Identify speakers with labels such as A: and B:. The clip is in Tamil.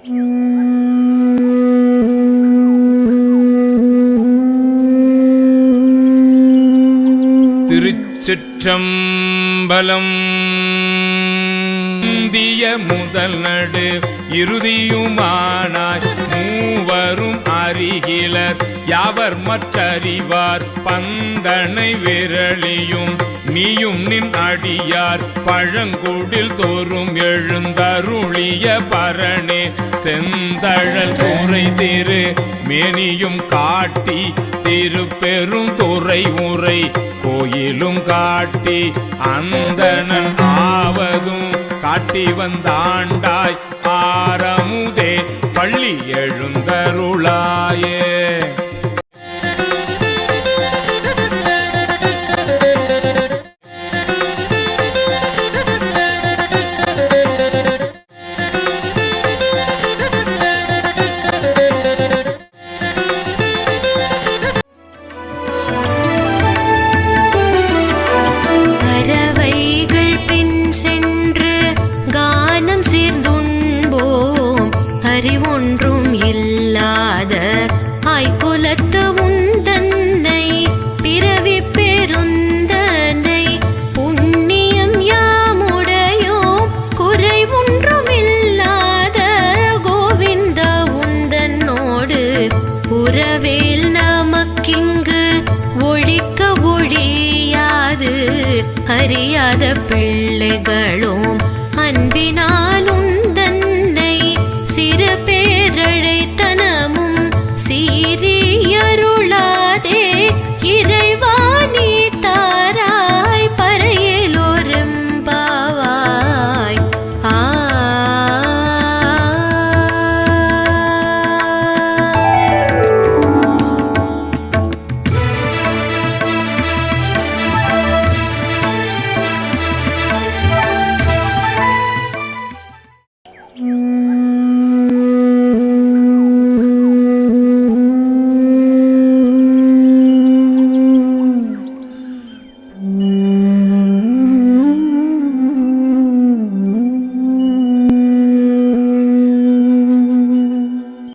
A: திருச்சிற்றம்பலம். இந்திய முதல் நடு இறுதியுமானாய் மூவரும் அருகிலர் யாவர் மற்றறிவார்? பந்தனை விரலியும் நீயும் நின் அடியார் பழங்குடில் தோறும் எழுந்தருளிய பரணே. செந்தழல் துறை திரு மேனியும் காட்டி திருப்பெரும் துறை உரை கோயிலும் காட்டி அந்தனன் ஆவதும் காட்டி வந்தாண்டாய் ஆரமுதே பள்ளி
B: எழுந்தருளா ஒன்றும் இல்லாத ஆய்குலத்து உந்தன்னை பிறவி பெருந்தனை புண்ணியம் யாமுடையோ குறை ஒன்றும் இல்லாத கோவிந்த உந்தன்னோடு உறவேல் நமக்கிங்கு ஒழிக்க ஒழியாது. அறியாத பிள்ளைகளும் அன்பினால்